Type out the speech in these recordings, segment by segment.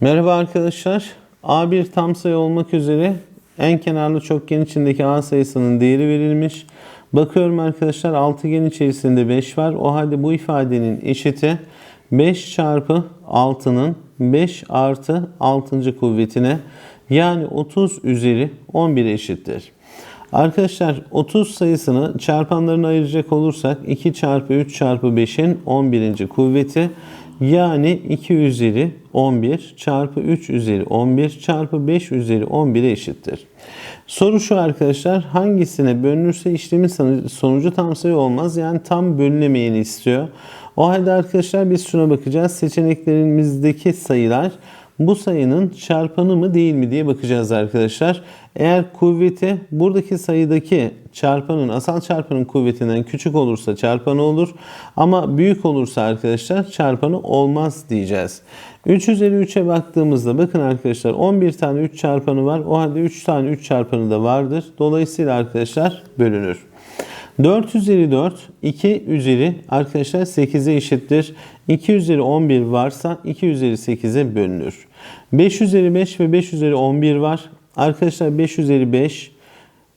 Merhaba arkadaşlar. A1 tam sayı olmak üzere en kenarlı çokgen içindeki A sayısının değeri verilmiş. Bakıyorum arkadaşlar altıgen içerisinde 5 var. O halde bu ifadenin eşiti 5 çarpı 6'nın 5 artı 6. kuvvetine yani 30 üzeri 11 eşittir. Arkadaşlar 30 sayısını çarpanlarına ayıracak olursak 2 çarpı 3 çarpı 5'in 11. kuvveti yani 2 üzeri 11 çarpı 3 üzeri 11 çarpı 5 üzeri 11'e eşittir. Soru şu arkadaşlar hangisine bölünürse işlemin sonucu- tam sayı olmaz. Yani tam bölünemeyeni istiyor. O halde arkadaşlar biz şuna bakacağız. Seçeneklerimizdeki sayılar bu sayının çarpanı mı değil mi diye bakacağız arkadaşlar. Eğer kuvveti buradaki sayıdaki çarpanın asal çarpanın kuvvetinden küçük olursa çarpanı olur. Ama büyük olursa arkadaşlar çarpanı olmaz diyeceğiz. 3 üzeri 3'e baktığımızda bakın arkadaşlar 11 tane 3 çarpanı var. O halde 3 tane 3 çarpanı da vardır. Dolayısıyla arkadaşlar bölünür. 4 üzeri 4, 2 üzeri arkadaşlar 8'e eşittir. 2 üzeri 11 varsa 2 üzeri 8'e bölünür. 5 üzeri 5 ve 5 üzeri 11 var. Arkadaşlar 5 üzeri 5,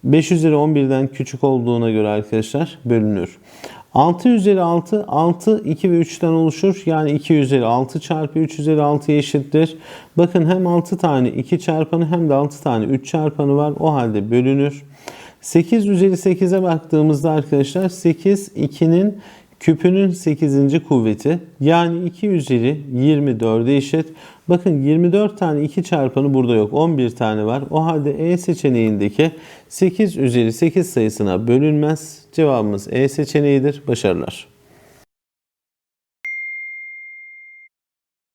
5 üzeri 11'den küçük olduğuna göre arkadaşlar bölünür. 6 üzeri 6, 6, 2 ve 3'ten oluşur. Yani 2 üzeri 6 çarpı 3 üzeri 6'ya eşittir. Bakın hem 6 tane 2 çarpanı hem de 6 tane 3 çarpanı var. O halde bölünür. 8 üzeri 8'e baktığımızda arkadaşlar 8 2'nin küpünün 8. kuvveti yani 2 üzeri 24'e eşit. Bakın 24 tane 2 çarpanı burada yok. 11 tane var. O halde E seçeneğindeki 8 üzeri 8 sayısına bölünmez. Cevabımız E seçeneğidir. Başarılar.